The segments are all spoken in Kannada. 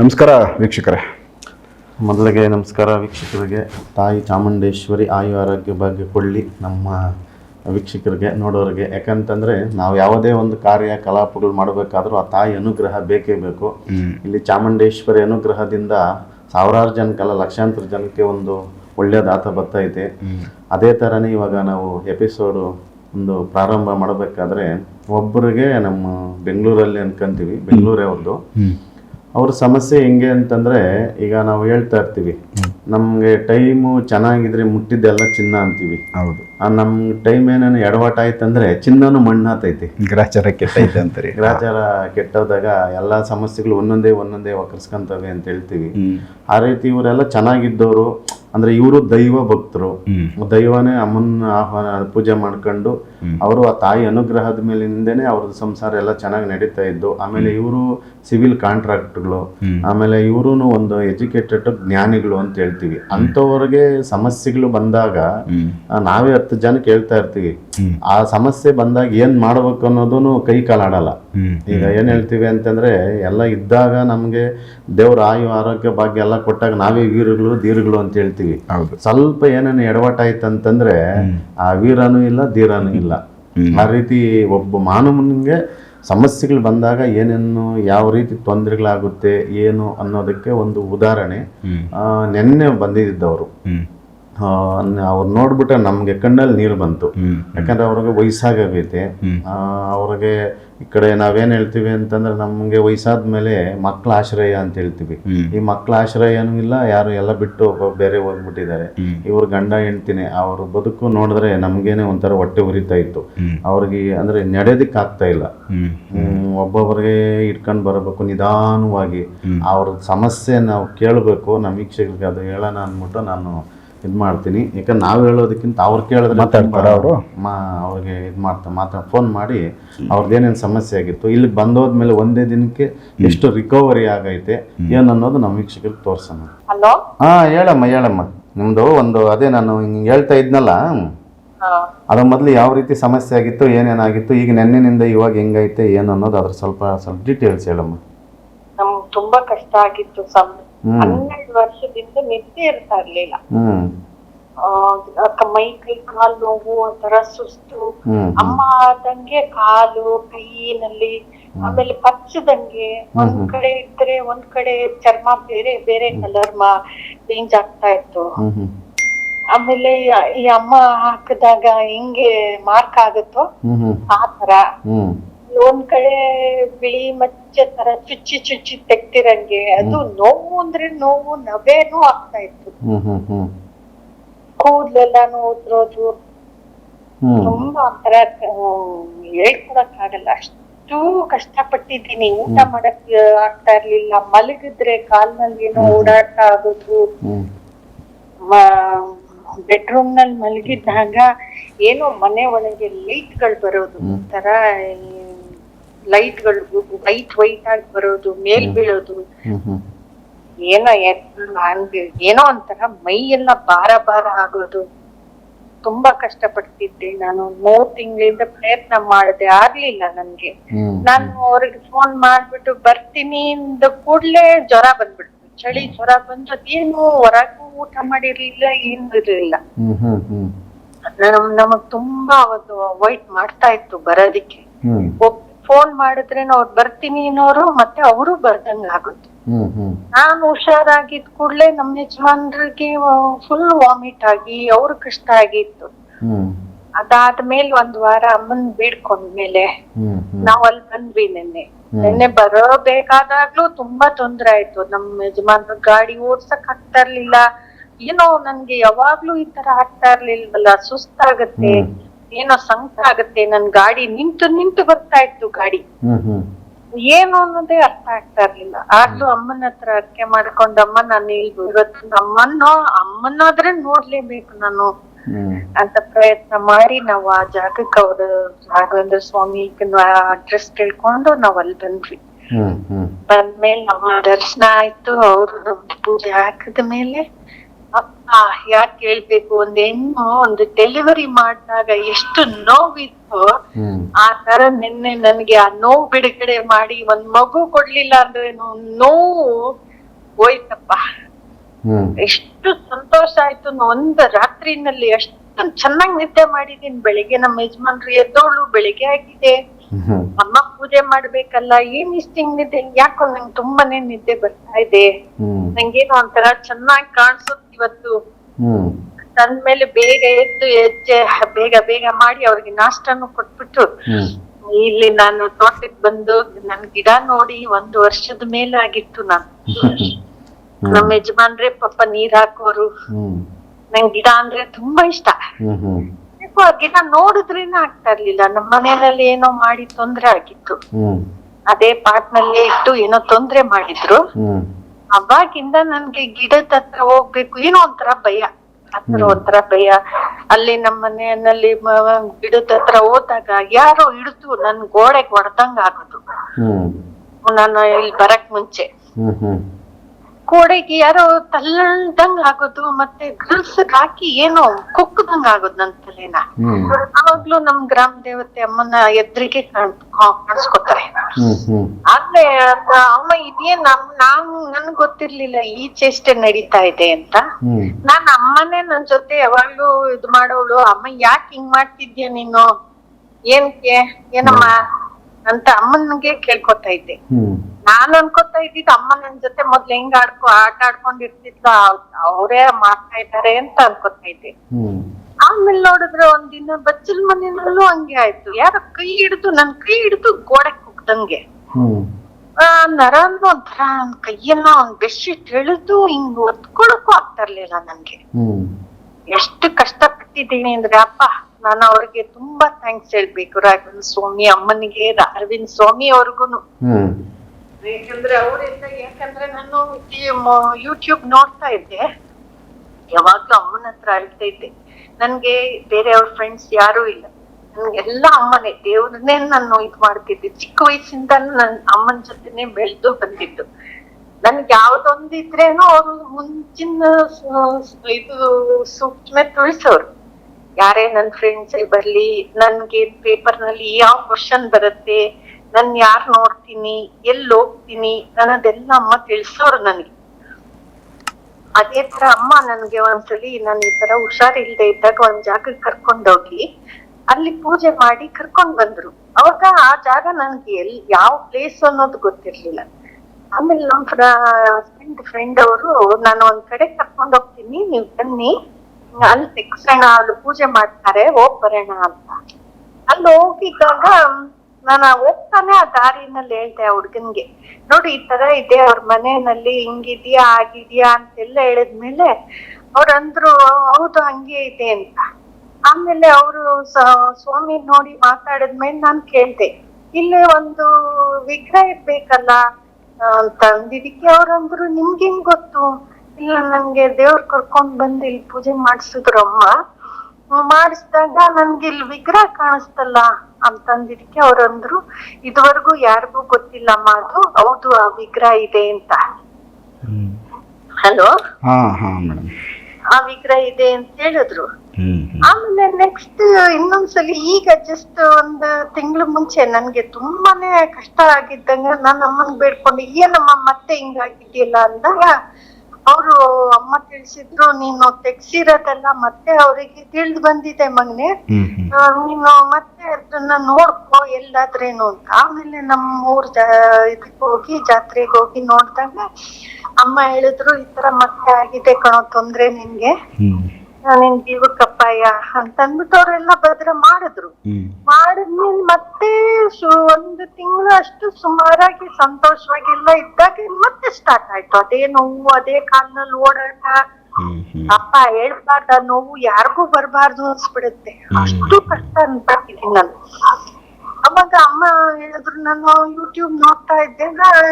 ನಮಸ್ಕಾರ ವೀಕ್ಷಕರೇ. ಮೊದಲಿಗೆ ನಮಸ್ಕಾರ ವೀಕ್ಷಕರಿಗೆ. ತಾಯಿ ಚಾಮುಂಡೇಶ್ವರಿ ಆಯು ಆರೋಗ್ಯ ಭಾಗ್ಯ ಕೊಡಲಿ ನಮ್ಮ ವೀಕ್ಷಕರಿಗೆ ನೋಡೋರಿಗೆ. ಯಾಕಂತಂದರೆ ನಾವು ಯಾವುದೇ ಒಂದು ಕಾರ್ಯ ಕಲಾಪಗಳು ಮಾಡಬೇಕಾದ್ರೂ ಆ ತಾಯಿ ಅನುಗ್ರಹ ಬೇಕೇ ಬೇಕು. ಇಲ್ಲಿ ಚಾಮುಂಡೇಶ್ವರಿ ಅನುಗ್ರಹದಿಂದ ಸಾವಿರಾರು ಜನಕ್ಕಲ್ಲ ಲಕ್ಷಾಂತರ ಜನಕ್ಕೆ ಒಂದು ಒಳ್ಳೆಯ ದಾತ ಬರ್ತೈತೆ ಅದೇ ಥರನೇ ಇವಾಗ ನಾವು ಎಪಿಸೋಡು ಒಂದು ಪ್ರಾರಂಭ ಮಾಡಬೇಕಾದ್ರೆ ಒಬ್ಬರಿಗೆ ನಮ್ಮ ಬೆಂಗಳೂರಲ್ಲಿ ಅನ್ಕೊಂತೀವಿ. ಬೆಂಗಳೂರೇ ಅವ್ರದ್ದು ಅವ್ರ ಸಮಸ್ಯೆ ಹೆಂಗೆ ಅಂತಂದ್ರೆ ಈಗ ನಾವು ಹೇಳ್ತಾ ಇರ್ತೀವಿ ನಮ್ಗೆ ಟೈಮು ಚೆನ್ನಾಗಿದ್ರೆ ಮುಟ್ಟಿದ್ದೆಲ್ಲ ಚಿನ್ನ ಅಂತೀವಿ. ಹೌದು. ಆ ನಮ್ ಟೈಮ್ ಏನೇನು ಎಡವಟ್ಟಾಯ್ತಂದ್ರೆ ಚಿನ್ನನು ಮಣ್ಣಾತೈತಿ ಗ್ರಾಚಾರ ಕೆಟ್ಟೈತೆ ಅಂತಾರೆ. ಗ್ರಾಚಾರ ಕೆಟ್ಟೋದಾಗ ಎಲ್ಲಾ ಸಮಸ್ಯೆಗಳು ಒಂದೊಂದೇ ಒಂದೊಂದೇ ವಕರ್ಸ್ಕೊಂತವೆ ಅಂತ ಹೇಳ್ತೀವಿ. ಆ ರೀತಿ ಇವರೆಲ್ಲ ಚೆನ್ನಾಗಿದ್ದವರು ಅಂದ್ರೆ ಇವರು ದೈವ ಭಕ್ತರು. ದೈವನೇ ಅಮ್ಮನ ಆಹ್ವಾನ ಪೂಜೆ ಮಾಡ್ಕೊಂಡು ಅವರು ಆ ತಾಯಿ ಅನುಗ್ರಹದ ಮೇಲಿಂದೇನೆ ಅವ್ರದ್ದು ಸಂಸಾರ ಎಲ್ಲ ಚೆನ್ನಾಗಿ ನಡೀತಾ ಇದ್ದು ಆಮೇಲೆ ಇವರು ಸಿವಿಲ್ ಕಾಂಟ್ರಾಕ್ಟ್ಗಳು ಆಮೇಲೆ ಇವರು ಒಂದು ಎಜುಕೇಟೆಡ್ ಜ್ಞಾನಿಗಳು ಅಂತ ಹೇಳ್ತೀವಿ. ಅಂಥವ್ರಿಗೆ ಸಮಸ್ಯೆಗಳು ಬಂದಾಗ ನಾವೇ ಹತ್ತು ಜನ ಕೇಳ್ತಾ ಇರ್ತೀವಿ. ಆ ಸಮಸ್ಯೆ ಬಂದಾಗ ಏನ್ ಮಾಡ್ಬೇಕು ಅನ್ನೋದನ್ನು ಕೈ ಕಾಲಾಡಲ್ಲ ಈಗ ಏನ್ ಹೇಳ್ತೀವಿ ಅಂತಂದ್ರೆ ಎಲ್ಲ ಇದ್ದಾಗ ನಮ್ಗೆ ದೇವ್ರ ಆಯು ಆರೋಗ್ಯ ಭಾಗ್ಯ ಎಲ್ಲ ಕೊಟ್ಟಾಗ ನಾವೇ ವೀರಗಳು ದೀರ್ಗಳು ಅಂತ ಹೇಳ್ತೀವಿ. ಸ್ವಲ್ಪ ಏನೇನು ಎಡವಟ್ಟಾಯ್ತಂತಂದ್ರೆ ಆ ವೀರನೂ ಇಲ್ಲ ಧೀರನೂ ಇಲ್ಲ. ಆ ರೀತಿ ಒಬ್ಬ ಮಾನವನಿಗೆ ಸಮಸ್ಯೆಗಳು ಬಂದಾಗ ಏನೇನು ಯಾವ ರೀತಿ ತೊಂದರೆಗಳಾಗುತ್ತೆ ಏನು ಅನ್ನೋದಕ್ಕೆ ಒಂದು ಉದಾಹರಣೆ ಆ, ನೆನ್ನೆ ಬಂದಿದ್ದವರು. ಅವ್ರು ನೋಡ್ಬಿಟ್ರೆ ನಮ್ಗೆ ಕಣ್ಣಲ್ಲಿ ನೀರು ಬಂತು. ಯಾಕಂದ್ರೆ ಅವ್ರಿಗೆ ವಯಸ್ಸಾಗೈತೆ ಆ, ಅವ್ರಿಗೆ ಈ ಕಡೆ ನಾವೇನ್ ಹೇಳ್ತೀವಿ ಅಂತಂದ್ರೆ ನಮ್ಗೆ ವಯಸ್ಸಾದ ಮೇಲೆ ಮಕ್ಕಳ ಆಶ್ರಯ ಅಂತ ಹೇಳ್ತೀವಿ. ಈ ಮಕ್ಕಳ ಆಶ್ರಯನೂ ಇಲ್ಲ ಯಾರು ಎಲ್ಲ ಬಿಟ್ಟು ಒಬ್ಬ ಬೇರೆ ಹೋಗ್ಬಿಟ್ಟಿದ್ದಾರೆ. ಇವ್ರ ಗಂಡ ಹೆಂಡ್ತಿನೇ ಅವ್ರ ಬದುಕು ನೋಡಿದ್ರೆ ನಮಗೇನೆ ಒಂಥರ ಹೊಟ್ಟೆ ಉರಿತಾ ಇತ್ತು. ಅವ್ರಿಗೆ ಅಂದ್ರೆ ನಡೆಯೋದಕ್ಕೆ ಆಗ್ತಾ ಇಲ್ಲ. ಒಬ್ಬೊಬ್ಬರಿಗೆ ಇಟ್ಕೊಂಡು ಬರಬೇಕು ನಿಧಾನವಾಗಿ. ಅವ್ರ ಸಮಸ್ಯೆ ನಾವು ಕೇಳಬೇಕು ನಮ್ಮ ವೀಕ್ಷಕರಿಗೆ ಅದು ಹೇಳೋಣ ಅಂದ್ಬಿಟ್ಟು ನಾನು ಇದು ಮಾಡ್ತೀನಿ. ಯಾಕಂದ್ರೆ ನಾವು ಹೇಳೋದಕ್ಕಿಂತ ಅವ್ರು ಕೇಳಿದ್ರೆ ಮಾತಾಡ್ತಾರೆ ಅವರು? ಮಾ ಅವ್ರಿಗೆ ಇದು ಮಾಡ್ತಾ ಮಾತಾ ಫೋನ್ ಮಾಡಿ ಅವ್ರದ್ದು ಏನೇನು ಸಮಸ್ಯೆ ಆಗಿತ್ತು. ಇಲ್ಲಿ ಬಂದೋದ್ಮೇಲೆ ಒಂದೇ ದಿನಕ್ಕೆ ಎಷ್ಟು ರಿಕವರಿ ಆಗೈತೆ ಏನು ಅನ್ನೋದು ನಮ್ಮ ವೀಕ್ಷಕರಿಗೆ ತೋರ್ಸೋಣ. ಹಲೋ? ಹಾ ಹೇಳಮ್ಮ ಹೇಳಮ್ಮ. ನಿಮ್ಮದು ಒಂದು ಅದೇ ನಾನು ಹಿಂಗೆ ಹೇಳ್ತಾ ಇದ್ನಲ್ಲ? ಅದ್ರ ಮೊದಲು ಯಾವ ರೀತಿ ಸಮಸ್ಯೆ ಆಗಿತ್ತು ಏನೇನಾಗಿತ್ತು ಈಗ ನೆನ್ನೆನಿಂದ ಇವಾಗ ಹೆಂಗೈತೆ ಏನು ಅನ್ನೋದು ಅದ್ರ ಸ್ವಲ್ಪ ಸ್ವಲ್ಪ ಡೀಟೇಲ್ಸ್ ಹೇಳಮ್ಮ. ನಮ್ಗೆ ತುಂಬಾ ಕಷ್ಟ ಆಗಿತ್ತು. ಹನ್ನೆರಡು ವರ್ಷದಿಂದ ನಿದ್ದೆ ಇರ್ತಾ ಇರ್ಲಿಲ್ಲ. ಆ, ಮೈ ಕೈ ಕಾಲು ನೋವು ಒಂಥರ ಸುಸ್ತು. ಅಮ್ಮ ಆದಂಗೆ ಕಾಲು ಕೈನಲ್ಲಿ ಆಮೇಲೆ ಪಚ್ಚದಂಗೆ ಒಂದ್ ಕಡೆ ಇದ್ರೆ ಒಂದ್ ಕಡೆ ಚರ್ಮ ಬೇರೆ ಬೇರೆ ಕಲರ್ ಮ ಚೇಂಜ್ ಆಗ್ತಾ ಇತ್ತು. ಆಮೇಲೆ ಈ ಅಮ್ಮ ಹಾಕಿದಾಗ ಹೆಂಗೆ ಮಾರ್ಕ್ ಆಗುತ್ತೋ ಆ ತರ ಒಂದ್ ಕಡೆ ಬಿಳಿ ಮಚ್ಚೆ ತರ ಚುಚ್ಚಿ ಚುಚ್ಚಿ ತೆಗ್ತಿರಂಗೆ ಅದು ನೋವು ಅಂದ್ರೆ ನೋವು ನವೇನೂ ಆಗ್ತಾ ಇತ್ತು. ಕೂದ್ಲೆಲ್ಲಾನು ಉದ್ರೋದು. ತುಂಬಾ ಒಂಥರ ಹೇಳ್ಕೊಡಕ್ ಆಗಲ್ಲ ಅಷ್ಟು ಕಷ್ಟಪಟ್ಟಿದ್ದೀನಿ. ಊಟ ಮಾಡಕ್ ಆಗ್ತಾ ಇರ್ಲಿಲ್ಲ. ಮಲಗಿದ್ರೆ ಕಾಲ್ನಲ್ಲಿ ಏನೋ ಓಡಾಡ್ತಾ ಆಗೋದು. ಬೆಡ್ರೂಮ್ನಲ್ಲಿ ಮಲಗಿದ್ದಾಗ ಏನೋ ಮನೆ ಒಳಗೆ ಲೈಟ್ಗಳು ಬರೋದು ಒಂಥರ ಲೈಟ್ಗಳು ವೈಟ್ ವೈಟ್ ಆಗಿ ಬರೋದು ಮೇಲ್ ಬೀಳೋದು. ಏನೋ ಏನೋ ಒಂಥರ ಮೈ ಎಲ್ಲ ಭಾರ ಭಾರ ಆಗೋದು. ತುಂಬಾ ಕಷ್ಟಪಡ್ತಿದ್ದೆ ನಾನು. ಮೂರ್ ತಿಂಗಳಿಂದ ಪ್ರಯತ್ನ ಮಾಡದೆ ಆಗ್ಲಿಲ್ಲ ನನ್ಗೆ. ನಾನು ಅವ್ರಿಗೆ ಫೋನ್ ಮಾಡ್ಬಿಟ್ಟು ಬರ್ತೀನಿ ಕೂಡ್ಲೇ ಜ್ವರ ಬಂದ್ಬಿಡ್ತು. ಚಳಿ ಜ್ವರ ಬಂದು ಅದೇನು ಹೊರಗೂ ಊಟ ಮಾಡಿರ್ಲಿಲ್ಲ ಏನು ಇರ್ಲಿಲ್ಲ. ನಮ್ ನಮಗ್ ತುಂಬಾ ಅವತ್ತು ಅವಾಯ್ಡ್ ಮಾಡ್ತಾ ಇತ್ತು ಬರೋದಿಕ್ಕೆ. ಹ್ಮ್. ಫೋನ್ ಮಾಡಿದ್ರೆ ಅವ್ರು ಬರ್ತೀನಿ ಅನ್ನೋರು ಮತ್ತೆ ಅವರು ಬರ್ದಂಗ ಆಗುತ್ತೆ. ನಾನು ಹುಷಾರಾಗಿದ್ ಕೂಡ್ಲೆ ನಮ್ಮ ಯಜಮಾನ್ರಿಗೆ ಫುಲ್ ವಾಮಿಟ್ ಆಗಿ ಅವ್ರ ಕಷ್ಟ ಆಗಿತ್ತು. ಅದಾದ್ಮೇಲೆ ಒಂದ್ ವಾರ ಅಮ್ಮನ್ ಬೀಡ್ಕೊಂಡ್ಮೇಲೆ ನಾವ್ ಅಲ್ಲಿ ಬಂದ್ವಿ ನಿನ್ನೆ. ನಿನ್ನೆ ಬರಬೇಕಾದಾಗ್ಲೂ ತುಂಬಾ ತೊಂದ್ರೆ ಆಯ್ತು. ನಮ್ ಯಜಮಾನ್ರ ಗಾಡಿ ಓಡ್ಸಕ್ ಆಗ್ತಾ ಇರ್ಲಿಲ್ಲ. ಏನೋ ನನ್ಗೆ ಯಾವಾಗ್ಲೂ ಈ ತರ ಆಗ್ತಾ ಇರ್ಲಿಲ್ವಲ್ಲ ಸುಸ್ತಾಗತ್ತೆ. ಏನೋ ಸಂಕಟ ಆಗತ್ತೆ ನನ್ ಗಾಡಿ ನಿಂತು ನಿಂತು ಬರ್ತಾ ಇತ್ತು ಗಾಡಿ. ಏನು ಅನ್ನೋದೇ ಅರ್ಥ ಆಗ್ತಾ ಇರ್ಲಿಲ್ಲ. ಆಗ್ಲೂ ಅಮ್ಮನ ಹತ್ರ ಅರ್ಕೆ ಮಾಡ್ಕೊಂಡು ಅಮ್ಮ ನಾನು ಇಲ್ಲಿ ಇವತ್ತು ಅಮ್ಮನ್ನೋ ಅಮ್ಮನಾದ್ರೆ ನೋಡ್ಲೇಬೇಕು ನಾನು. ಅಂತ ಪ್ರಯತ್ನ ಮಾಡಿ ನಾವು ಆ ಜಾಗಕ್ಕೆ ಅವ್ರ ರಾಘವೇಂದ್ರ ಸ್ವಾಮಿ ಅಡ್ರೆಸ್ ತಿಳ್ಕೊಂಡು ನಾವ್ ಅಲ್ಲಿ ಬಂದ್ವಿ. ಬಂದ್ಮೇಲೆ ನಮ್ಮ ದರ್ಶನ ಆಯ್ತು ಅವ್ರು ಪೂಜೆ ಹಾಕಿದ ಮೇಲೆ ಯಾಕೆ ಹೇಳ್ಬೇಕು ಒಂದ್ ಹೆಣ್ಣು ಒಂದು ಡೆಲಿವರಿ ಮಾಡಿದಾಗ ಎಷ್ಟು ನೋವಿತ್ತು ಆ ತರ ನಿನ್ನೆ ನನ್ಗೆ ಆ ನೋವು ಬಿಡುಗಡೆ ಮಾಡಿ ಒಂದ್ ಮಗು ಕೊಡ್ಲಿಲ್ಲ ಅಂದ್ರೆ ನೋವು ಹೋಯ್ತಪ್ಪ. ಎಷ್ಟು ಸಂತೋಷ ಆಯ್ತು ಒಂದ್ ರಾತ್ರಿನಲ್ಲಿ ಎಷ್ಟು ಚೆನ್ನಾಗ್ ನಿದ್ದೆ ಮಾಡಿದೀನಿ. ಬೆಳಿಗ್ಗೆ ನಮ್ಮ ಯಜಮಾನ್ರು ಎದ್ದೋಳು ಬೆಳಿಗ್ಗೆ ಆಗಿದೆ. ಅಮ್ಮ ಪೂಜೆ ಮಾಡ್ಬೇಕಲ್ಲ ಏನ್ ಇಷ್ಟ ಹಿಂಗ್ ನಿದ್ದೆ? ಯಾಕೋ ನಂಗೆ ತುಂಬಾನೇ ನಿದ್ದೆ ಬರ್ತಾ ಇದೆ. ನಂಗೇನೋ ಒಂಥರ ಚೆನ್ನಾಗಿ ಕಾಣಿಸುತ್ತೆ ಇವತ್ತು. ತಂದ್ಮೇಲೆ ಬೇಗ ಎದ್ದು ಹೆಜ್ಜೆ ಬೇಗ ಬೇಗ ಮಾಡಿ ಅವ್ರಿಗೆ ನಾಷ್ಟನು ಕೊಟ್ಬಿಟ್ಟು ಇಲ್ಲಿ ನಾನು ತೋಟಕ್ಕೆ ಬಂದು ನನ್ ಗಿಡ ನೋಡಿ ಒಂದು ವರ್ಷದ ಮೇಲೆ ಆಗಿತ್ತು ನಾನು. ನಮ್ಮ ಯಜಮಾನ್ರೆ ಪಾಪ ನೀರ್ ಹಾಕೋರು. ನಂಗ್ ಗಿಡ ಅಂದ್ರೆ ತುಂಬಾ ಇಷ್ಟ. ಯಾಕೋ ಗಿಡ ನೋಡಿದ್ರೇನೆ ಆಗ್ತಾ ಇರ್ಲಿಲ್ಲ. ನಮ್ಮ ಮನೆಯಲ್ಲಿ ಏನೋ ಮಾಡಿ ತೊಂದ್ರೆ ಆಗಿತ್ತು. ಅದೇ ಅದೇ ಪಾಟ್ನಲ್ಲೇ ಇಟ್ಟು ಏನೋ ತೊಂದ್ರೆ ಮಾಡಿದ್ರು. ಅವಾಗಿಂದ ನನ್ಗೆ ಗಿಡದ ಹತ್ರ ಹೋಗ್ಬೇಕು. ಏನೋ ಒಂಥರ ಭಯ. ಹತ್ರ ಒಂಥರ ಭಯ. ಅಲ್ಲಿ ನಮ್ಮ ಮನೆಯಲ್ಲಿ ಗಿಡದ ಹತ್ರ ಹೋದಾಗ ಯಾರೋ ಹಿಡಿದು ನನ್ ಗೋಡೆಗೆ ಹೊಡೆದಂಗ ಆಗುದು. ನಾನು ಇಲ್ಲಿ ಬರಕ್ ಮುಂಚೆ. ಹ್ಮ್ ಯಾರೋ ತಲ್ಲಳ್ದಂಗ್ ಆಗೋದು ಮತ್ತೆ ಗ್ರಿಲ್ಸ್ ಹಾಕಿ ಏನೋ ಕುಕ್ಕದಂಗ್ ಆಗೋದು ನನ್ ತಲೆನ. ಆವಾಗ್ಲೂ ಅವಾಗ್ಲೂ ನಮ್ ಗ್ರಾಮ ದೇವತೆ ಅಮ್ಮನ ಎದ್ರಿಗೆ ಕಾಣಿಸ್ಕೊತಾರೆ. ಆದ್ರೆ ಅಮ್ಮ ಇದೇನ್ ನಮ್ ನಾನ್ ನನ್ ಗೊತ್ತಿರ್ಲಿಲ್ಲ ಈ ಚೇಷ್ಟೆ ನಡೀತಾ ಇದೆ ಅಂತ. ನಾನ್ ಅಮ್ಮನೇ ನನ್ ಜೊತೆ ಯಾವಾಗ್ಲೂ ಇದ್ ಮಾಡೋಳು. ಅಮ್ಮ ಯಾಕೆ ಹಿಂಗ್ ಮಾಡ್ತಿದ್ಯಾ ನೀನು? ಏನ್ಕೆ? ಏನಮ್ಮ? ಅಂತ ಅಮ್ಮನ್ಗೆ ಕೇಳ್ಕೊತಾ ಇದ್ದೆ. ನಾನು ಅನ್ಕೋತಾ ಇದ್ದಿದ್ದು ಅಮ್ಮ ನನ್ ಜೊತೆ ಮೊದ್ಲು ಹೆಂಗ್ ಆಡ್ಕೊ ಆಟ ಆಡ್ಕೊಂಡಿರ್ತಿದ್ಲ ಅವರೇ ಮಾಡ್ತಾ ಇದ್ದಾರೆ ಅಂತ ಅನ್ಕೋತಾ ಇದ್ದೆ. ಆಮೇಲೆ ನೋಡಿದ್ರೆ ಒಂದಿನ ಬಚ್ಚಲ್ ಮನೆಯಲ್ಲೂ ಹಂಗೆ ಆಯ್ತು. ಯಾರೋ ಕೈ ಹಿಡಿದು ನನ್ ಕೈ ಹಿಡಿದು ಗೋಡೆ ಕುಗ್ದಂಗೆ ಆ ನರನು ಒಂಥರ ನನ್ ಕೈಯನ್ನ ಒಂದ್ ಬೆಡ್ಶೀಟ್ ಎಳೆದು ಹಿಂಗ್ ಒತ್ಕೊಳಕ್ಕೂ ಆಗ್ತಾ ಇರ್ಲಿಲ್ಲ ನನ್ಗೆ. ಎಷ್ಟು ಕಷ್ಟ ಪಟ್ಟಿದ್ದೀನಿ ಅಂದ್ರೆ ಅಪ್ಪ ನಾನು ಅವ್ರಿಗೆ ತುಂಬಾ ಥ್ಯಾಂಕ್ಸ್ ಹೇಳ್ಬೇಕು. ರಾಘವನ್ ಸ್ವಾಮಿ ಅಮ್ಮನಿಗೆ ಅರವಿಂದ್ ಸ್ವಾಮಿ ಅವ್ರಿಗೂನು. ಯಾಕಂದ್ರೆ ಅವರಿಂದ ಯಾಕಂದ್ರೆ ನಾನು ಯೂಟ್ಯೂಬ್ ನೋಡ್ತಾ ಇದ್ದೆ. ಯಾವಾಗ್ಲೂ ಅಮ್ಮನ ಹತ್ರ ಅಳ್ತಾ ಇದ್ದೆ. ನನ್ಗೆ ಬೇರೆಯವ್ರ ಫ್ರೆಂಡ್ಸ್ ಯಾರು ಇಲ್ಲ. ನನ್ಗೆಲ್ಲ ಅಮ್ಮನೇ ದೇವ್ರನ್ನೇ ನಾನು ಇದ್ ಮಾಡ್ತಿದ್ದೆ. ಚಿಕ್ಕ ವಯಸ್ಸಿಂದ ನನ್ ಅಮ್ಮನ ಜೊತೆನೆ ಬೆಳೆದು ಬಂದಿದ್ದು. ನನ್ಗೆ ಯಾವ್ದೊಂದಿದ್ರೇನು ಅವ್ರು ಮುಂಚಿನ ಇದು ಸೂಕ್ಷ್ಮ ತಿಳಿಸೋರು. ಯಾರೇ ನನ್ ಫ್ರೆಂಡ್ಸ್ ಬರ್ಲಿ, ನನ್ಗೆ ಪೇಪರ್ನಲ್ಲಿ ಯಾವ ಕ್ವಶನ್ ಬರುತ್ತೆ, ನನ್ ಯಾರ್ ನೋಡ್ತೀನಿ ಎಲ್ಲಿ ಹೋಗ್ತೀನಿ ಅನ್ನೋದೆಲ್ಲ ಅಮ್ಮ ತಿಳ್ಸೋರು ನನಗೆ. ಅದೇ ತರ ಅಮ್ಮ ನನ್ಗೆ ಒಂದ್ಸಲಿ ನಾನು ಈ ತರ ಹುಷಾರಿಲ್ದೆ ಇದ್ದಾಗ ಒಂದ್ ಜಾಗಕ್ಕೆ ಕರ್ಕೊಂಡೋಗಿ ಅಲ್ಲಿ ಪೂಜೆ ಮಾಡಿ ಕರ್ಕೊಂಡ್ ಬಂದ್ರು. ಅವಾಗ ಆ ಜಾಗ ನನ್ಗೆ ಎಲ್, ಯಾವ ಪ್ಲೇಸ್ ಅನ್ನೋದು ಗೊತ್ತಿರ್ಲಿಲ್ಲ. ಆಮೇಲೆ ನಮ್ ಹಸ್ಬೆಂಡ್ ಫ್ರೆಂಡ್ ಅವರು, ನಾನು ಒಂದ್ ಕಡೆ ಕರ್ಕೊಂಡ್ ಹೋಗ್ತೀನಿ, ನೀವ್ ಬನ್ನಿ ಅಲ್ಲಿ ತೆಗ್ಸೋಣ ಅಲ್ಲಿ ಪೂಜೆ ಮಾಡ್ತಾರೆ, ಹೋಗ್ ಬರೋಣ ಅಂತ. ಅಲ್ಲಿ ಹೋಗಿದ್ದಾಗ, ನಾನು ಹೋಗ್ತಾನೆ ಆ ದಾರಿನಲ್ಲಿ ಹೇಳ್ದೆ ಆ ಹುಡ್ಗನ್ಗೆ, ನೋಡಿ, ಈ ತರ ಇದೆ, ಅವ್ರ ಮನೆಯಲ್ಲಿ ಹಿಂಗಿದ್ಯಾ, ಆಗಿದ್ಯಾ ಅಂತೆಲ್ಲ ಹೇಳಿದ್ಮೇಲೆ ಅವ್ರಂದ್ರು ಹೌದು, ಹಂಗೆ ಇದೆ ಅಂತ. ಆಮೇಲೆ ಅವರು ಸ್ವಾಮಿ ನೋಡಿ ಮಾತಾಡಿದ್ಮೇಲೆ ನಾನ್ ಕೇಳ್ದೆ, ಇಲ್ಲಿ ಒಂದು ವಿಗ್ರಹ ಇರ್ಬೇಕಲ್ಲ ಅಂತ. ಅಂದಿದ್ದಕ್ಕೆ ಅವ್ರಂದ್ರು ನಿಮ್ಗೆ ಹೆಂಗ್ ಗೊತ್ತು? ಇಲ್ಲ ನನ್ಗೆ ದೇವ್ರ ಕರ್ಕೊಂಡ್ ಬಂದ್ ಇಲ್ಲಿ ಪೂಜೆ ಮಾಡಿಸಿದ್ರು ಅಮ್ಮ ಮಾಡಿಸಿದಾಗ ನನ್ಗೆ ಇಲ್ಲಿ ವಿಗ್ರಹ ಕಾಣಿಸ್ತಲ್ಲ ಅಂತಂದಿದ್ಕೆ ಅವ್ರಂದ್ರು ಇದುವರೆಗೂ ಯಾರಿಗೂ ಗೊತ್ತಿಲ್ಲ ಅದು ಹೌದು ಆ ವಿಗ್ರಹ ಇದೆ ಅಂತ. ಹಲೋ? ಆ ವಿಗ್ರಹ ಇದೆ ಅಂತ ಹೇಳಿದ್ರು. ಆಮೇಲೆ ನೆಕ್ಸ್ಟ್ ಇನ್ನೊಂದ್ಸಲಿ ಈಗ ಜಸ್ಟ್ ಒಂದ್ ತಿಂಗಳ ಮುಂಚೆ ನನ್ಗೆ ತುಂಬಾನೇ ಕಷ್ಟ ಆಗಿದ್ದಂಗ ನಾನ್ ಅಮ್ಮನ್ ಬೇಡ್ಕೊಂಡು ಏನಮ್ಮ ಮತ್ತೆ ಹಿಂಗಾಗಿದ್ಯಲ್ಲ ಅಂದಾಗ ಅವರು ಅಮ್ಮ ತಿಳಿಸಿದ್ರು ನೀನು ತೆಗ್ಸಿರೋದೆಲ್ಲ ಮತ್ತೆ ಅವರಿಗೆ ತಿಳಿದು ಬಂದಿದೆ ಮಗನೆ. ನೀನು ಮತ್ತೆ ಅದನ್ನ ನೋಡ್ಕೋ ಎಲ್ಲಾದ್ರೇನು ಅಂತ. ಆಮೇಲೆ ನಮ್ಮ ಊರ್ ಜಾ ಇದಕ್ ಹೋಗಿ ಜಾತ್ರೆಗೆ ಹೋಗಿ ನೋಡ್ದಾಗ ಅಮ್ಮ ಹೇಳಿದ್ರು ಈ ತರ ಮತ್ತೆ ಆಗಿದೆ ಕಣೋ ತೊಂದ್ರೆ ನಿನ್ಗೆ. ನಿನ್ ಜೀವಕ್ಕಪ್ಪಯ್ಯ ಅಂತಂದ್ಬಿಟ್ಟು ಅವ್ರೆಲ್ಲ ಭದ್ರ ಮಾಡಿದ್ರು. ಮಾಡಿದ್ಮೇಲೆ ಮತ್ತೆ ಒಂದು ತಿಂಗಳು ಅಷ್ಟು ಸುಮಾರಾಗಿ ಸಂತೋಷವಾಗಿಲ್ಲ ಇದ್ದಾಗ ಮತ್ತೆ ಸ್ಟಾರ್ಟ್ ಆಯ್ತು. ಅದೇ ನೋವು ಅದೇ ಕಾಲ್ನಲ್ಲಿ ಓಡಾಟ. ಅಪ್ಪ ಹೇಳ್ಬಾರ್ದ ನೋವು ಯಾರಿಗೂ ಬರಬಾರ್ದು ಅನ್ಸ್ಬಿಡುತ್ತೆ. ಅಷ್ಟು ಕಷ್ಟ ಅನ್ಬಿಟ್ಟಿದ್ದೀನಿ ನಾನು. ಅವಾಗ ಅಮ್ಮ ಹೇಳಿದ್ರು ನಾನು ಯೂಟ್ಯೂಬ್ ನೋಡ್ತಾ ಇದ್ದೆ.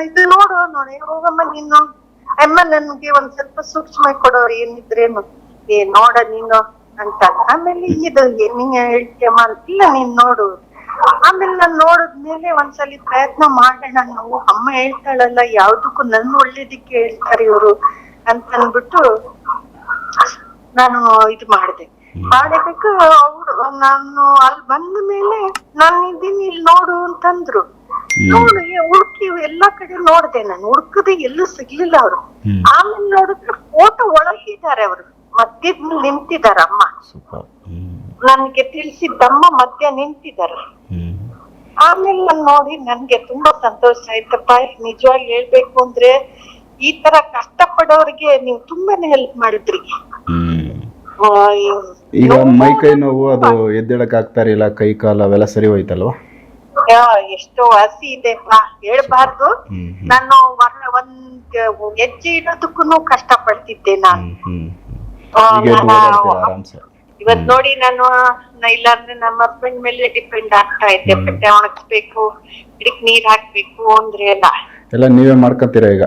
ಇದು ನೋಡು ನೋಡಿ ಹೋಗಮ್ಮ ನೀನು. ಅಮ್ಮ ನನ್ಗೆ ಒಂದ್ ಸ್ವಲ್ಪ ಸೂಕ್ಷ್ಮ ಕೊಡೋರು ಏನಿದ್ರೇನು. ಏ ನೋಡ ನೀನು ಅಂತ ಆಮೇಲೆ ಇದು ನೀನ್ ಹೇಳ್ತೀಯಮ್ಮ ಇಲ್ಲ ನೀನ್ ನೋಡು. ಆಮೇಲೆ ನಾನ್ ನೋಡಿದ್ಮೇಲೆ ಒಂದ್ಸಲಿ ಪ್ರಯತ್ನ ಮಾಡೋಣ ನಾವು ಅಮ್ಮ ಹೇಳ್ತಾಳಲ್ಲ ಯಾವ್ದಕ್ಕೂ ನನ್ನ ಒಳ್ಳೇದಕ್ಕೆ ಹೇಳ್ತಾರೆ ಇವ್ರು ಅಂತ ಅಂದ್ಬಿಟ್ಟು ನಾನು ಇದು ಮಾಡಿದೆ. ಮಾಡಬೇಕು ಅವ್ರು ನಾನು ಅಲ್ಲಿ ಬಂದ ಮೇಲೆ ನಾನು ಇದೀನಿ ಇಲ್ಲಿ ನೋಡು ಅಂತಂದ್ರು. ನೋಡು ಹುಡುಕಿ ಎಲ್ಲಾ ಕಡೆ ನೋಡ್ದೆ ನಾನು. ಹುಡುಕದೆ ಎಲ್ಲೂ ಸಿಗ್ಲಿಲ್ಲ ಅವರು. ಆಮೇಲೆ ನೋಡಿದ್ರೆ ಫೋಟೋ ಒಳಗಿದ್ದಾರೆ ಅವರು. ಮಧ್ಯದಲ್ಲಿ ನಿಂತಿದ್ದಾರೆ ಅಮ್ಮ. ನನ್ಗೆ ತಿಳಿಸಿದ್ದಮ್ಮ ಮಧ್ಯ ನಿಂತಿದ್ದಾರೆ ಆಮೇಲೆ ನಾನ್ ನೋಡಿ ನನ್ಗೆ ತುಂಬಾ ಸಂತೋಷ ಆಯ್ತಪ್ಪ. ನಿಜವಾಗಿ ಹೇಳ್ಬೇಕು ಅಂದ್ರೆ ಈ ತರ ಕಷ್ಟ ಪಡೋರಿಗೆ ನೀವು ತುಂಬಾನೇ ಹೆಲ್ಪ್ ಮಾಡಿದ್ರಿ. ಹ್ಮ್. ಆ, ಈ- ಈಗ ನೋವು ಮೈ ಕೈ ನೋವು ಅದು ಎದ್ದೇಳಕ್ ಆಗ್ತಾ ಇರಲಿಲ್ಲ ಕೈ ಕಾಲು ಅವೆಲ್ಲ ಸರಿ ಹೋಯ್ತಲ್ವಾ? ಎಷ್ಟೋ ಹಸಿ ಇದೆಪ್ಪ ಹೇಳ್ಬಾರ್ದು. ನಾನು ಹೊರ- ಒಂದ್ ಹೆಜ್ಜೆ ಇಡೋದಕ್ಕೂ ಕಷ್ಟ ಪಡ್ತಿದ್ದೆ ನಾನು ಆರಾಮ್ಸೆ? ಇವತ್ ನೋಡಿ ನಾನು ಇಲ್ಲಾಂದ್ರೆ ನಮ್ಮ ಹಸ್ಬೆಂಡ್ ಮೇಲೆ ಡಿಪೆಂಡ್ ಆಗ್ತಾ ಇದ್ದೆ ಬಟ್ಟೆ ಒಣಗಿಸ್ಬೇಕು ಗಿಡಕ್ ನೀರ್ ಹಾಕ್ಬೇಕು ಅಂದ್ರೆ ಎಲ್ಲ. ಎಲ್ಲ ನೀವೇ ಮಾಡ್ಕೊತೀರಾ ಈಗ?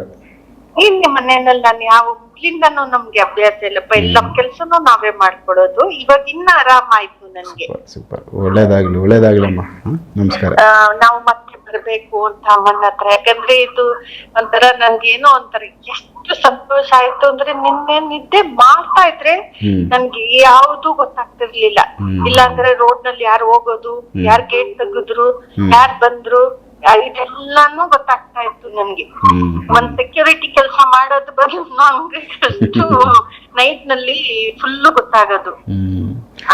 ಇಲ್ಲಿ ಮನೆಯಲ್ಲಿ ನಾನು ಯಾವ ಮೊದ್ಲಿಂದಾನು ನಮ್ಗೆ ಅಭ್ಯಾಸ ಇಲ್ಲಪ್ಪ ಎಲ್ಲ ಕೆಲ್ಸನೂ ನಾವೇ ಮಾಡ್ಕೊಡೋದು. ಇವಾಗ ಇನ್ನ ಆರಾಮಾಯ್ತು ನನ್ಗೆ. ಸೂಪರ್ ಒಳ್ಳೇದಾಗ್ಲಿ ಒಳ್ಳೇದಾಗ್ಲಮ್ಮ ನಮಸ್ಕಾರ. ಆ, ನಾವು ಮತ್ತೆ ಬರ್ಬೇಕು ಅಂತ ಅಮ್ಮನ ಹತ್ರ. ಯಾಕಂದ್ರೆ ಇದು ಒಂಥರ ನನ್ಗೆ ಏನೋ ಒಂಥರ ಎಷ್ಟು ಸಂತೋಷ ಆಯ್ತು ಅಂದ್ರೆ ನಿನ್ನೆ ನಿದ್ದೆ ಮಾಡ್ತಾ ಇದ್ರೆ ಹ್ಮ್. ನನ್ಗೆ ಯಾವ್ದು ಗೊತ್ತಾಗ್ತಿರ್ಲಿಲ್ಲ. ಹ್ಮ್. ಇಲ್ಲಾಂದ್ರೆ ರೋಡ್ನಲ್ಲಿ ಯಾರು ಹೋಗೋದು ಯಾರ್ ಗೇಟ್ ತೆಗೆದ್ರು ಯಾರು ಬಂದ್ರು ಇದೆಲ್ಲಾನು ಗೊತ್ತಾಗ್ತಾ ಇತ್ತು ನನ್ಗೆ ಒಂದ್ ಸೆಕ್ಯೂರಿಟಿ ಕೆಲಸ ಮಾಡೋದು ಬಗ್ಗೆ ನಮ್ಗೆ ನೈಟ್ನಲ್ಲಿ ಫುಲ್ ಗೊತ್ತಾಗೋದು.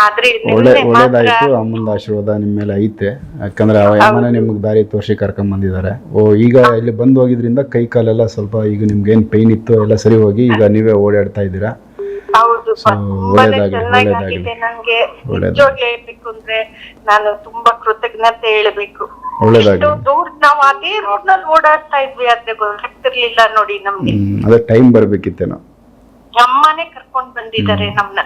ಆದ್ರೆ ಒಳ್ಳೆ ಒಳ್ಳೇದಾಯ್ತು ಅಮ್ಮಂದ ಆಶೀರ್ವಾದ ನಿಮ್ಮ ಮೇಲೆ ಐತೆ. ಯಾಕಂದ್ರೆ ಅಮ್ಮನೇ ನಿಮ್ಗೆ ದಾರಿ ತೋರಿಸಿ ಕರ್ಕೊಂಡ್ ಬಂದಿದ್ದಾರೆ. ಓ ಈಗ ಇಲ್ಲಿ ಬಂದು ಹೋಗಿದ್ರಿಂದ ಕೈ ಕಾಲೆಲ್ಲ ಸ್ವಲ್ಪ ಈಗ ನಿಮ್ಗೆ ಏನ್ ಪೈನ್ ಇತ್ತು ಎಲ್ಲ ಸರಿ ಹೋಗಿ ಈಗ ನೀವೇ ಓಡಾಡ್ತಾ ಇದ್ದೀರಾ? ತುಂಬಾನೇ ಚೆನ್ನಾಗಿ ಆಗಿದೆ ನಂಗೆ. ನಿಜವಾಗ್ಲೂ ಹೇಳ್ಬೇಕು ಅಂದ್ರೆ ನಾನು ತುಂಬಾ ಕೃತಜ್ಞತೆ ಹೇಳ್ಬೇಕು. ದೂರ ನಾವ್ ಅದೇ ರೋಡ್ನಲ್ಲಿ ಓಡಾಡ್ತಾ ಇದ್ವಿ ಆದ್ರೆ ಗೊತ್ತಾಗ್ತಿರ್ಲಿಲ್ಲ ನೋಡಿ ನಮ್ಗೆ. ಅದೇ ಟೈಮ್ ಬರ್ಬೇಕಿತ್ತೇನೋ. ಅಮ್ಮನೇ ಕರ್ಕೊಂಡ್ ಬಂದಿದ್ದಾರೆ ನಮ್ನ.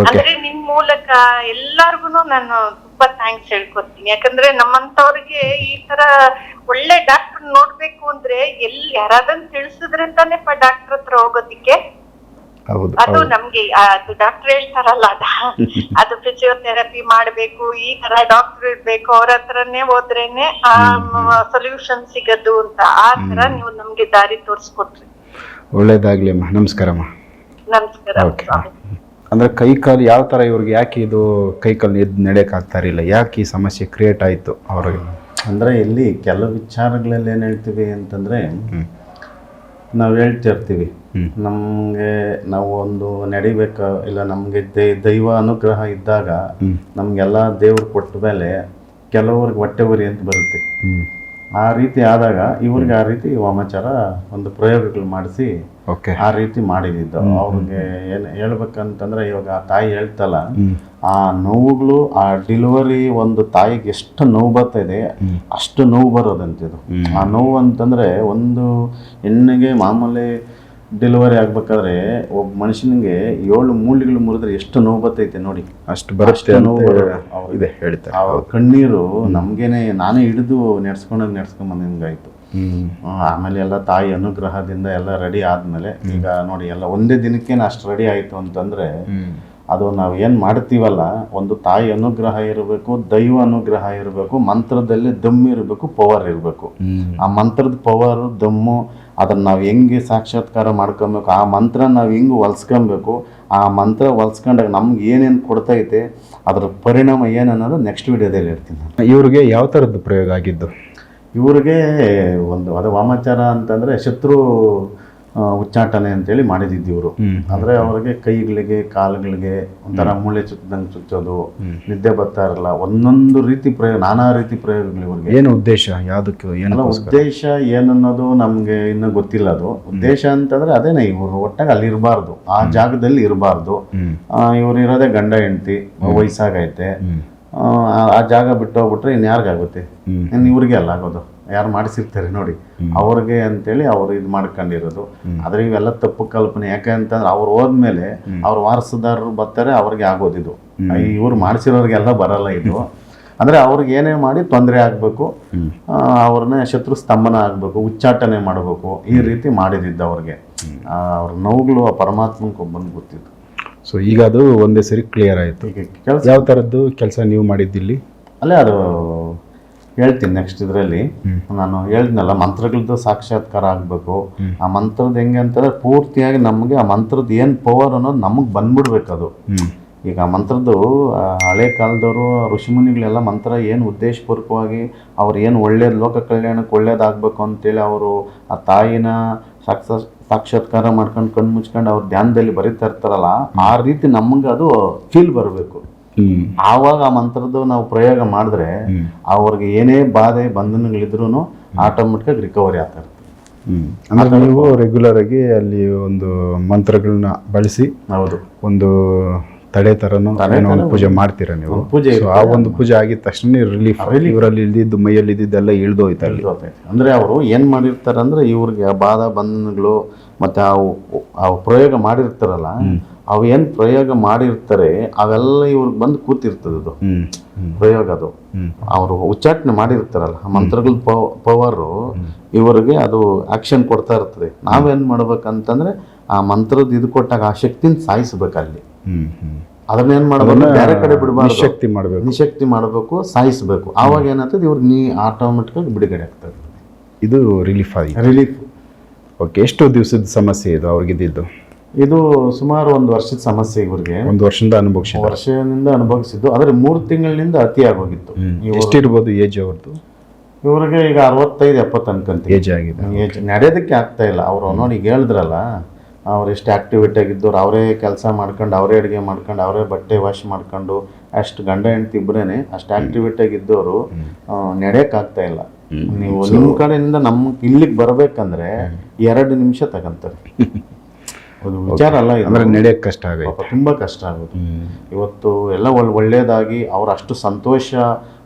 ಅಂದ್ರೆ ನಿಮ್ ಮೂಲಕ ಎಲ್ಲಾರ್ಗುನು ನಾನು ತುಂಬಾ ಥ್ಯಾಂಕ್ಸ್ ಹೇಳ್ಕೊತೀನಿ ಯಾಕಂದ್ರೆ ನಮ್ಮಂತವ್ರಿಗೆ ಈ ತರ ಒಳ್ಳೆ ಡಾಕ್ಟರ್ ನೋಡ್ಬೇಕು ಅಂದ್ರೆ ಎಲ್ಲಿ ಯಾರಾದ್ರೂ ತಿಳಿಸಿದ್ರಿಂದಾನೇ ಡಾಕ್ಟರ್ ಹತ್ರ ಹೋಗೋದಿಕ್ಕೆ. ಅದು ನಮ್ಗೆ ಆ, ಅದು ಡಾಕ್ಟರ್ ಹೇಳ್ತಾರಲ್ಲ ಅದ ಅದು ಫಿಸಿಯೋಥೆರಪಿ ಮಾಡ್ಬೇಕು ಈ ತರ ಡಾಕ್ಟರ್ ಇರ್ಬೇಕು ಅವ್ರ ಹತ್ರನೇ ಹೋದ್ರೇನೆ ಆ ಸೊಲ್ಯೂಷನ್ ಸಿಗದು ಅಂತ ಆ ತರ ನೀವು ನಮ್ಗೆ ದಾರಿ ತೋರಿಸ್ಕೊಟ್ರಿ. ಒಳ್ಳೇದಾಗ್ಲಿ ಅಮ್ಮ. ನಮಸ್ಕಾರಮ್ಮ ನಮಸ್ಕಾರ. ಓಕೆ. ಅಂದ್ರೆ ಕೈ ಕಾಲು ಯಾವ ತರ ಇವ್ರಿಗೆ ಯಾಕೆ ಇದು ಕೈ ಕಾಲು ಎದ್ದು ನಡೆಯಕ್ ಆಗ್ತಾ ಇರಲಿಲ್ಲ ಯಾಕೆ ಈ ಸಮಸ್ಯೆ ಕ್ರಿಯೇಟ್ ಆಯ್ತು ಅವ್ರಿಗೆ? ಅಂದ್ರೆ ಇಲ್ಲಿ ಕೆಲವು ವಿಚಾರಗಳಲ್ಲಿ ಏನು ಹೇಳ್ತೀವಿ ಅಂತಂದ್ರೆ ಹ್ಮ್. ನಾವು ಹೇಳ್ತಿರ್ತೀವಿ. ನಮಗೆ ನಾವು ಒಂದು ನಡಿಬೇಕ ಇಲ್ಲ ನಮಗೆ ದೈವ ಅನುಗ್ರಹ ಇದ್ದಾಗ. ನಮಗೆಲ್ಲ ದೇವ್ರು ಕೊಟ್ಟ ಮೇಲೆ ಕೆಲವ್ರಿಗೆ ಹೊಟ್ಟೆ ಉರಿ ಅಂತ ಬರುತ್ತೆ. ಆ ರೀತಿ ಆದಾಗ ಇವ್ರಿಗೆ ಆ ರೀತಿ ವಾಮಾಚಾರ ಒಂದು ಪ್ರಯೋಗಗಳು ಮಾಡಿಸಿ ಆ ರೀತಿ ಮಾಡಿದ್ದು ಅವ್ರಿಗೆ ಏನು ಹೇಳ್ಬೇಕಂತಂದ್ರೆ ಇವಾಗ ಆ ತಾಯಿ ಹೇಳ್ತಲ್ಲ ಆ ನೋವುಗಳು ಆ ಡಿಲಿವರಿ ಒಂದು ತಾಯಿಗೆ ಎಷ್ಟು ನೋವು ಬರ್ತಾ ಅಷ್ಟು ನೋವು ಬರೋದಂತಿದು. ಆ ನೋವು ಅಂತಂದ್ರೆ ಒಂದು ಹೆಣ್ಣಿಗೆ ಮಾಮೂಲಿ ಡೆಲಿವರಿ ಆಗ್ಬೇಕಾದ್ರೆ ಒಬ್ಬ ಮನುಷ್ಯನಿಗೆ ಏಳು ಮೂಲಿಗಳು ಮುರಿದ್ರೆ ಎಷ್ಟು ನೋವು ಬರ್ತೈತೆ ನೋಡಿ. ಅಷ್ಟು ಬರುತ್ತೆ ಅಷ್ಟು ನೋವು ಇದೆ ಹೇಳ್ತಾರೆ. ಆ ಕಣ್ಣೀರು ನಮ್ಗೇನೆ ನಾನೇ ಹಿಡಿದು ನೆಡ್ಸ್ಕೊಂಡಾಗ ನೆಡ್ಸ್ಕೊಂಡ್ ಬಂದಂಗಾಯ್ತು ಆಮೇಲೆ ಎಲ್ಲ ತಾಯಿ ಅನುಗ್ರಹದಿಂದ ಎಲ್ಲ ರೆಡಿ ಆದ್ಮೇಲೆ ಈಗ ನೋಡಿ ಎಲ್ಲ ಒಂದೇ ದಿನಕ್ಕೆ ಅಷ್ಟು ರೆಡಿ ಆಯ್ತು ಅಂತಂದ್ರೆ ಅದು ನಾವು ಏನು ಮಾಡ್ತೀವಲ್ಲ ಒಂದು ತಾಯಿ ಅನುಗ್ರಹ ಇರಬೇಕು ದೈವ ಅನುಗ್ರಹ ಇರಬೇಕು ಮಂತ್ರದಲ್ಲಿ ದಮ್ ಇರಬೇಕು ಪವರ್ ಇರಬೇಕು. ಆ ಮಂತ್ರದ ಪವರ್ ದಮ್ಮು ಅದನ್ನ ನಾವು ಹೆಂಗೆ ಸಾಕ್ಷಾತ್ಕಾರ ಮಾಡ್ಕೊಬೇಕು ಆ ಮಂತ್ರ ನಾವು ಹೆಂಗೆ ಹೊಲ್ಸ್ಕೊಬೇಕು ಆ ಮಂತ್ರ ಹೊಲ್ಸ್ಕೊಂಡಾಗ ನಮ್ಗೆ ಏನೇನು ಕೊಡ್ತೈತೆ ಅದ್ರ ಪರಿಣಾಮ ಏನನ್ನೋದು ನೆಕ್ಸ್ಟ್ ವಿಡಿಯೋದಲ್ಲಿ ಇರ್ತೀನಿ ನಾನು. ಇವ್ರಿಗೆ ಯಾವ ಥರದ್ದು ಪ್ರಯೋಗ ಆಗಿದ್ದು? ಇವ್ರಿಗೆ ಒಂದು ಅದು ವಾಮಾಚಾರ ಅಂತಂದ್ರೆ ಶತ್ರು ಉಚ್ಚಾಟನೆ ಅಂತೇಳಿ ಮಾಡಿದಿದ್ದು ಇವರು. ಅಂದ್ರೆ ಅವ್ರಿಗೆ ಕೈಗಳಿಗೆ ಕಾಲುಗಳಿಗೆ ಒಂಥರ ಮೂಳೆ ಚುಚ್ಚದಂಗೆ ಚುಚ್ಚೋದು ನಿದ್ದೆ ಬರ್ತಾ ಇರಲ್ಲ ಒಂದೊಂದು ರೀತಿ ಪ್ರಯೋಗ ನಾನಾ ರೀತಿ ಪ್ರಯೋಗಗಳು ಇವ್ರಿಗೆ. ಏನು ಉದ್ದೇಶ? ಯಾವುದಕ್ಕೆ ಏನಕ್ಕೋಸ್ಕರ? ಉದ್ದೇಶ ಏನನ್ನೋದು ನಮ್ಗೆ ಇನ್ನೂ ಗೊತ್ತಿಲ್ಲ ಅದು. ಉದ್ದೇಶ ಅಂತಂದ್ರೆ ಅದೇನೆ ಇವರು ಒಟ್ಟಾಗಿ ಅಲ್ಲಿ ಇರಬಾರ್ದು. ಆ ಜಾಗದಲ್ಲಿ ಇರಬಾರ್ದು. ಇವರು ಇವ್ರು ಇರೋದೇ ಗಂಡ ಹೆಂಡತಿ ವಯಸ್ಸಾಗೈತೆ. ಆ, ಜಾಗ ಬಿಟ್ಟು ಹೋಗ್ಬಿಟ್ರೆ ಇನ್ಯಾರಿಗಾಗುತ್ತೆ. ಇನ್ನು ಇವ್ರಿಗೆ ಅಲ್ಲ ಆಗೋದು. ಯಾರು ಮಾಡಿಸಿರ್ತಾರೆ ನೋಡಿ. ಅವ್ರಿಗೆ ಅಂತೇಳಿ ಅವ್ರು ಇದು ಮಾಡ್ಕೊಂಡಿರೋದು. ಆದ್ರೆ ಇವೆಲ್ಲ ತಪ್ಪು ಕಲ್ಪನೆ. ಯಾಕಂತಂದ್ರೆ ಅವ್ರು ಹೋದ್ಮೇಲೆ ಅವ್ರ ವಾರಸುದಾರರು ಬರ್ತಾರೆ ಅವ್ರಿಗೆ ಆಗೋದಿದು ಇವ್ರು ಮಾಡಿಸಿರೋರಿಗೆಲ್ಲ ಬರಲ್ಲ ಇದು. ಅಂದ್ರೆ ಅವ್ರಿಗೆ ಏನೇ ಮಾಡಿ ತೊಂದರೆ ಆಗ್ಬೇಕು. ಅವ್ರನ್ನ ಶತ್ರು ಸ್ತಂಭನ ಆಗ್ಬೇಕು ಉಚ್ಚಾಟನೆ ಮಾಡಬೇಕು. ಈ ರೀತಿ ಮಾಡಿದಿದ್ದು ಅವ್ರಿಗೆ. ಅವ್ರ ನೋವುಗಳು ಆ ಪರಮಾತ್ಮಕ್ಕೆ ಒಬ್ಬನಿಗೆ ಗೊತ್ತಿತ್ತು. ಸೊ ಈಗ ಅದು ಒಂದೇ ಸರಿ ಕ್ಲಿಯರ್ ಆಯಿತು. ಯಾವ ಥರದ್ದು ಕೆಲಸ ನೀವು ಮಾಡಿದ್ದಿಲ್ಲಿ? ಅಲ್ಲೇ ಅದು ಹೇಳ್ತೀನಿ ನೆಕ್ಸ್ಟ್ ಇದರಲ್ಲಿ. ನಾನು ಹೇಳಿದ್ನಲ್ಲ ಮಂತ್ರಗಳದ್ದು ಸಾಕ್ಷಾತ್ಕಾರ ಆಗಬೇಕು. ಆ ಮಂತ್ರದ ಹೆಂಗೆ ಅಂತಂದ್ರೆ ಪೂರ್ತಿಯಾಗಿ ನಮಗೆ ಆ ಮಂತ್ರದ ಏನು ಪವರ್ ಅನ್ನೋದು ನಮಗೆ ಬಂದ್ಬಿಡ್ಬೇಕು ಅದು ಆ ಈಗ ಮಂತ್ರದ್ದು ಆ, ಹಳೆ ಕಾಲದವರು ಋಷಿಮುನಿಗಳೆಲ್ಲ ಮಂತ್ರ ಏನು ಉದ್ದೇಶಪೂರ್ವಕವಾಗಿ ಅವ್ರು ಏನು ಒಳ್ಳೇದು ಲೋಕ ಕಲ್ಯಾಣಕ್ಕೆ ಒಳ್ಳೇದಾಗಬೇಕು ಅಂತೇಳಿ ಅವರು ಆ ತಾಯಿನ ಸಾಕ್ಷ ಸಾಕ್ಷಾತ್ಕಾರ ಮಾಡ್ಕೊಂಡು ಕಣ್ಣು ಮುಚ್ಕೊಂಡು ಅವ್ರು ಧ್ಯಾನದಲ್ಲಿ ಬರೀತಾ ಇರ್ತಾರಲ್ಲ ಆ ರೀತಿ ನಮಗೆ ಅದು ಫೀಲ್ ಬರಬೇಕು. ಆವಾಗ ಆ ಮಂತ್ರದ್ದು ನಾವು ಪ್ರಯೋಗ ಮಾಡಿದ್ರೆ. ಅವ್ರಿಗೆ ಏನೇ ಬಾಧೆ ಬಂಧನಗಳಿದ್ರು ಆಟೋಮೆಟಿಕ್ ರಿಕವರಿ ಆಗ್ತಾ ಅಂದ್ರೆ ನೀವು ರೆಗ್ಯುಲರ್ ಆಗಿ ಅಲ್ಲಿ ಒಂದು ಮಂತ್ರಗಳನ್ನ ಬಳಸಿ ಹೌದು. ಒಂದು ತಡೆ ತರನು ಒಂದು ಪೂಜೆ ಮಾಡ್ತೀರಾ ನೀವು? ಪೂಜೆ ಆ ಒಂದು ಪೂಜೆ ಆಗಿದ ತಕ್ಷಣ ರಿಲೀಫ್ ಇವರಲ್ಲಿ ಇಲ್ದಿದ್ದು ಮೈಯಲ್ಲಿ ಇದ್ದಿದ್ದೆಲ್ಲ ಇಳ್ದು ಗೊತ್ತೈತೆ. ಅಂದ್ರೆ ಅವರು ಏನ್ ಮಾಡಿರ್ತಾರೆ ಅಂದ್ರೆ ಇವ್ರಿಗೆ ಆ ಬಾಧ ಬಂಧನಗಳು ಮತ್ತೆ ಅವು ಅವು ಪ್ರಯೋಗ ಮಾಡಿರ್ತಾರಲ್ಲ ಅವು ಏನ್ ಪ್ರಯೋಗ ಮಾಡಿರ್ತಾರೆ ಅವೆಲ್ಲ ಇವ್ರಿಗೆ ಬಂದು ಕೂತಿರ್ತದೆ ಅದು. ಪ್ರಯೋಗ ಅದು. ಅವರು ಉಚ್ಚಾಟನೆ ಮಾಡಿರ್ತಾರಲ್ಲ ಮಂತ್ರಗಳ ಪವರು ಇವರಿಗೆ ಅದು ಆಕ್ಷನ್ ಕೊಡ್ತಾ ಇರ್ತದೆ. ನಾವೇನು ಮಾಡ್ಬೇಕಂತಂದ್ರೆ ಆ ಮಂತ್ರದ ಇದು ಕೊಟ್ಟಾಗ ಆ ಶಕ್ತಿನ ಸಾಯಿಸ್ಬೇಕು ಅಲ್ಲಿ. ಹ್ಮ್ ಹ್ಮ್. ಅದನ್ನ ಏನ್ ಮಾಡ್ಬೇಕು? ಬೇರೆ ಕಡೆ ಬಿಡಬಾರ್ದು. ನಿಶಕ್ತಿ ಮಾಡಬೇಕು. ನಿಶಕ್ತಿ ಮಾಡಬೇಕು ಸಾಯಿಸ್ಬೇಕು. ಆವಾಗ ಏನಾಗ್ತದೆ ಇವ್ರಿಗೆ ನೀ ಆಟೋಮೆಟಿಕ್ ಆಗಿ ಬಿಡುಗಡೆ ಆಗ್ತದೆ. ಇದು ರಿಲೀಫ್ ಆಗಿ ರಿಲೀಫ್ ಓಕೆ ಎಷ್ಟು ದಿವಸದ ಸಮಸ್ಯೆ ಇದು ಅವ್ರಿಗಿದ್ದು ಇದು ಸುಮಾರು ಒಂದು ವರ್ಷದ ಸಮಸ್ಯೆ ಇವ್ರಿಗೆ ಒಂದು ವರ್ಷದಿಂದ ಅನುಭವಿಸಿ ವರ್ಷದಿಂದ ಅನುಭವಿಸಿದ್ದು. ಆದ್ರೆ ಮೂರು ತಿಂಗಳಿನಿಂದ ಅತಿ ಆಗೋಗಿತ್ತು. ಎಷ್ಟಿರ್ಬೋದು ಏಜ್ ಅವ್ರದ್ದು ಇವ್ರಿಗೆ ಈಗ ಅರವತ್ತೈದು ಎಪ್ಪತ್ತು ಅನ್ಕಂತ ಏಜ್ ಆಗಿದೆ. ಏಜ್. ನಡೆಯೋದಕ್ಕೆ ಆಗ್ತಾ ಇಲ್ಲ. ಅವರು ನೋಡಿ ಈಗ ಹೇಳಿದ್ರಲ್ಲ ಅವ್ರು ಎಷ್ಟು ಆಕ್ಟಿವೇಟ್ ಆಗಿದ್ದವ್ರು ಅವರೇ ಕೆಲಸ ಮಾಡ್ಕೊಂಡು ಅವರೇ ಅಡುಗೆ ಮಾಡ್ಕೊಂಡು ಅವರೇ ಬಟ್ಟೆ ವಾಶ್ ಮಾಡ್ಕೊಂಡು ಅಷ್ಟು ಗಂಡ ಹೆಂಡತಿ ಇಬ್ಬರೇನೆ ಅಷ್ಟು ಆಕ್ಟಿವೇಟ್ ಆಗಿದ್ದವರು ನಡೆಯೋಕ್ಕಾಗ್ತಾ ಆಗ್ತಾ ಇಲ್ಲ. ನೀವು ನಿಮ್ಮ ಕಡೆಯಿಂದ ನಮ್ಮ ಇಲ್ಲಿಗೆ ಬರಬೇಕಂದ್ರೆ ಎರಡು ನಿಮಿಷ ತಗಂತಾರೆ. ಅದು ವಿಚಾರ ಅಲ್ಲ. ಅಂದ್ರೆ ನಡೆಯಕ್ಕೆ ಕಷ್ಟ ಆಗುತ್ತೆ. ತುಂಬಾ ಕಷ್ಟ ಆಗುತ್ತೆ. ಇವತ್ತು ಎಲ್ಲ ಒಳ್- ಒಳ್ಳೇದಾಗಿ ಅವ್ರು ಅಷ್ಟು ಸಂತೋಷ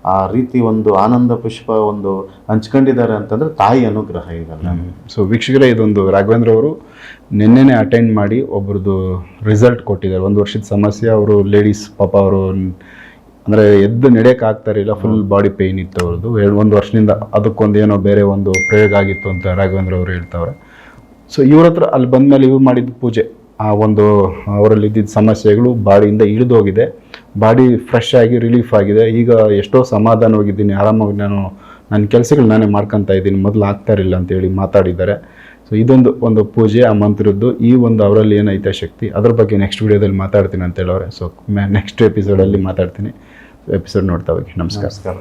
ಆ ರೀತಿ ಒಂದು ಆನಂದ ಪುಷ್ಪ ಒಂದು ಹಂಚ್ಕೊಂಡಿದ್ದಾರೆ ಅಂತಂದ್ರೆ ತಾಯಿ ಅನುಗ್ರಹ ಇದಲ್ಲ. ಸೊ ವೀಕ್ಷಕರೇ ಇದೊಂದು ರಾಘವೇಂದ್ರ ಅವರು ನಿನ್ನೆನೆ ಅಟೆಂಡ್ ಮಾಡಿ ಒಬ್ರದ್ದು ರಿಸಲ್ಟ್ ಕೊಟ್ಟಿದ್ದಾರೆ. ಒಂದು ವರ್ಷದ ಸಮಸ್ಯೆ ಅವರು ಲೇಡೀಸ್ ಪಾಪ ಅವರು ಅಂದರೆ ಎದ್ದು ನಡೆಯಕ್ಕೆ ಆಗ್ತಾ ಇರಲಿಲ್ಲ. ಫುಲ್ ಬಾಡಿ ಪೇಯ್ನ್ ಇತ್ತು ಅವ್ರದ್ದು. ಒಂದು ವರ್ಷದಿಂದ ಅದಕ್ಕೊಂದು ಏನೋ ಬೇರೆ ಒಂದು ಪ್ರಯೋಗ ಆಗಿತ್ತು ಅಂತ ರಾಘವೇಂದ್ರ ಅವರು ಹೇಳ್ತಾವ್ರೆ. ಸೊ ಇವ್ರ ಹತ್ರ ಅಲ್ಲಿ ಬಂದಮೇಲೆ ಇವ್ರು ಮಾಡಿದ ಪೂಜೆ. ಆ ಒಂದು, ಅವರಲ್ಲಿ ಇದ್ದಿದ್ದ ಸಮಸ್ಯೆಗಳು ಬಾಡಿಯಿಂದ ಇಳಿದೋಗಿದೆ ಬಾಡಿ ಫ್ರೆಶ್ ಆಗಿ ರಿಲೀಫ್ ಆಗಿದೆ. ಈಗ ಎಷ್ಟೋ ಸಮಾಧಾನವಾಗಿದ್ದೀನಿ ಆರಾಮಾಗಿ ನಾನು, ನನ್ನ ಕೆಲಸಗಳು ನಾನೇ ಮಾಡ್ಕೊತಾ ಇದ್ದೀನಿ. ಮೊದಲು ಆಗ್ತಾ ಇರಲಿಲ್ಲ ಅಂತೇಳಿ ಮಾತಾಡಿದ್ದಾರೆ. ಸೊ ಇದೊಂದು ಒಂದು ಪೂಜೆ, ಆ ಮಂತ್ರದ್ದು. ಈ ಒಂದು ಅವರಲ್ಲಿ ಏನೈತೆ ಶಕ್ತಿ? ಅದ್ರ ಬಗ್ಗೆ ನೆಕ್ಸ್ಟ್ ವಿಡಿಯೋದಲ್ಲಿ ಮಾತಾಡ್ತೀನಿ ಅಂತ ಹೇಳೋರೆ. ಸೊ ನೆಕ್ಸ್ಟ್ ಎಪಿಸೋಡಲ್ಲಿ ಮಾತಾಡ್ತೀನಿ. ಎಪಿಸೋಡ್ ನೋಡ್ತಾ ಹೋಗಿ. ನಮಸ್ಕಾರ.